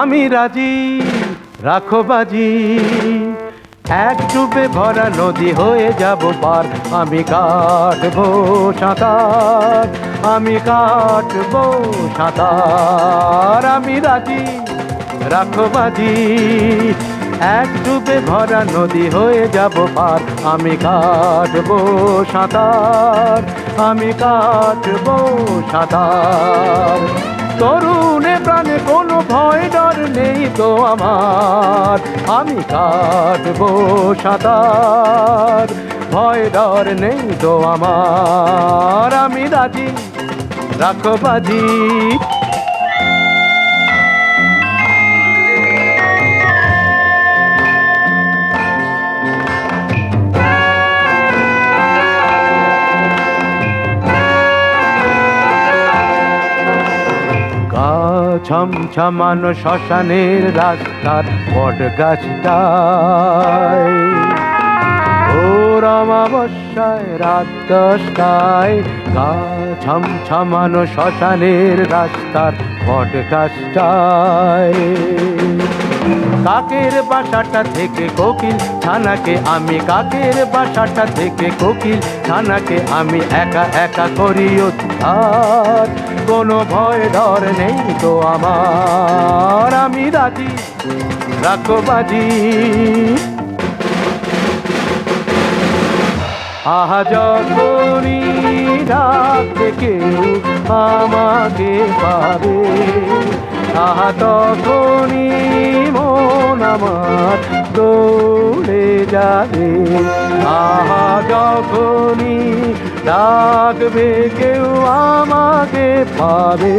আমি রাজি, রাখো বাজি। এক ডুবে ভরা নদী হয়ে যাব পার। আমি কাটবো সাঁতার, আমি কাটবো সাঁতার। আমি রাজি, রাখো বাজি। এক ডুবে ভরা নদী হয়ে যাব পার। আমি কাটবো সাঁতার, আমি কাটবো সাঁতার। তরুণে প্রাণে কোনো ভয় তো আমার। আমি কাটবো সাঁতার। ভয় ডর নেই তো আমার। আমি রাজি রাখো বাজি। ছমছমানো শ্মশানের রাস্তার বট গাছটায়। ওর অমাবস্যায় রাত দশটায় গা ছমছমানো শ্মশানের রাস্তার বট গাছটায়। কাকের বাসাটা থেকে কোকিল ছানাকে আমি কাকের বাসাটা থেকে কোকিল ছানাকে আমি একা একা করি উদ্ধার। কোনো ভয় ডর নেই তো আমার, আমি রাজি রাখো বাজি আহা যখনই ডাকতে কেউ আমাকে পাবে? আহা তখনই মন আমার দৌড়ে যাবে। আহা যখনই ডাকবে, কেউ আমাকে পাবে।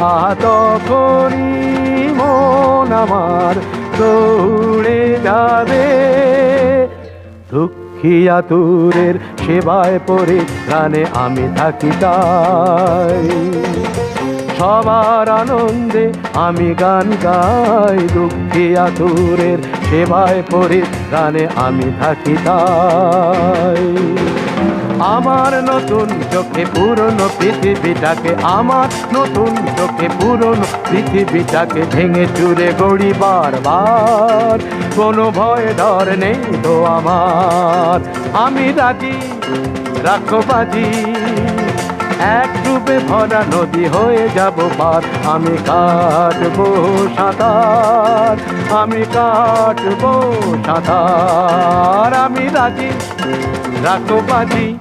আহা তখনই মন আমার দৌড়ে যাবে। দুঃখিয়া তুরের সেবায় পড়ে, প্রাণে আমি থাকি তাই। সবার আনন্দে আমি গান গাই দুঃখিয়া তুরের সেবায় পড়ে, প্রাণে আমি থাকি তাই। আমার নতুন চোখে পুরনো পৃথিবীটাকে, আমার নতুন চোখে পুরনো পৃথিবীটাকে ভেঙে চুরে গড়ি বারবার। কোনো ভয় ডর নেই তো আমার, আমি রাজি রাখো বাজি এক রূপে ভরা নদী হয়ে যাব পার। আমি কাটবো সাঁতার। আমি কাটবো সাঁতার। আমি রাজি, রাখো বাজি।